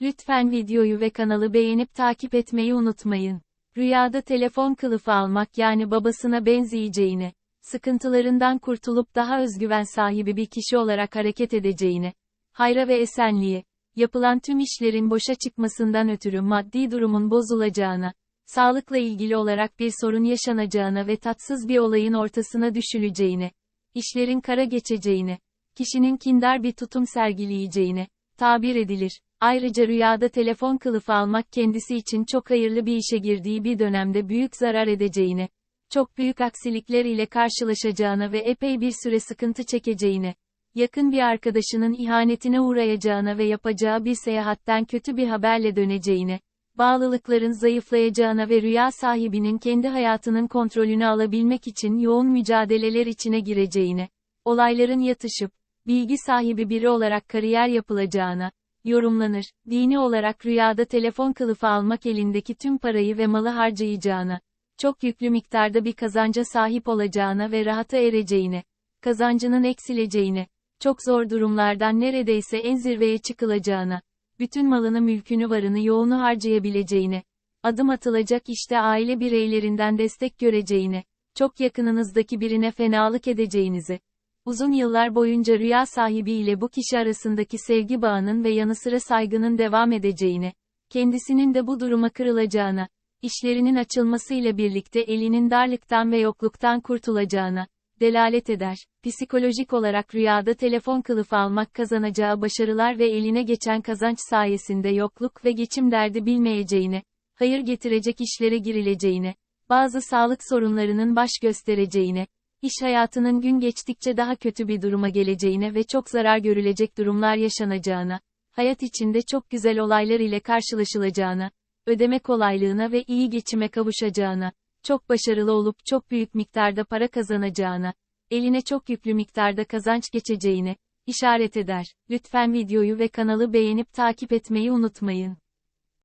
Lütfen videoyu ve kanalı beğenip takip etmeyi unutmayın. Rüyada telefon kılıfı almak yani babasına benzeyeceğine, sıkıntılarından kurtulup daha özgüven sahibi bir kişi olarak hareket edeceğine, hayra ve esenliğe, yapılan tüm işlerin boşa çıkmasından ötürü maddi durumun bozulacağına, sağlıkla ilgili olarak bir sorun yaşanacağına ve tatsız bir olayın ortasına düşüleceğine, işlerin kara geçeceğine, kişinin kindar bir tutum sergileyeceğine, tabir edilir. Ayrıca rüyada telefon kılıfı almak kendisi için çok hayırlı bir işe girdiği bir dönemde büyük zarar edeceğine, çok büyük aksilikler ile karşılaşacağına ve epey bir süre sıkıntı çekeceğine, yakın bir arkadaşının ihanetine uğrayacağına ve yapacağı bir seyahatten kötü bir haberle döneceğine, bağlılıkların zayıflayacağına ve rüya sahibinin kendi hayatının kontrolünü alabilmek için yoğun mücadeleler içine gireceğine, olayların yatışıp, bilgi sahibi biri olarak kariyer yapılacağına, yorumlanır, dini olarak rüyada telefon kılıfı almak elindeki tüm parayı ve malı harcayacağına, çok yüklü miktarda bir kazanca sahip olacağına ve rahata ereceğine, kazancının eksileceğine, çok zor durumlardan neredeyse en zirveye çıkılacağına, bütün malını mülkünü varını yoğunu harcayabileceğine, adım atılacak işte aile bireylerinden destek göreceğine, çok yakınınızdaki birine fenalık edeceğinizi, uzun yıllar boyunca rüya sahibi ile bu kişi arasındaki sevgi bağının ve yanı sıra saygının devam edeceğine, kendisinin de bu duruma kırılacağına, işlerinin açılmasıyla birlikte elinin darlıktan ve yokluktan kurtulacağına, delalet eder. Psikolojik olarak rüyada telefon kılıfı almak kazanacağı başarılar ve eline geçen kazanç sayesinde yokluk ve geçim derdi bilmeyeceğine, hayır getirecek işlere girileceğine, bazı sağlık sorunlarının baş göstereceğine, iş hayatının gün geçtikçe daha kötü bir duruma geleceğine ve çok zarar görülecek durumlar yaşanacağına, hayat içinde çok güzel olaylar ile karşılaşılacağına, ödeme kolaylığına ve iyi geçime kavuşacağına, çok başarılı olup çok büyük miktarda para kazanacağına, eline çok yüklü miktarda kazanç geçeceğine, işaret eder. Lütfen videoyu ve kanalı beğenip takip etmeyi unutmayın.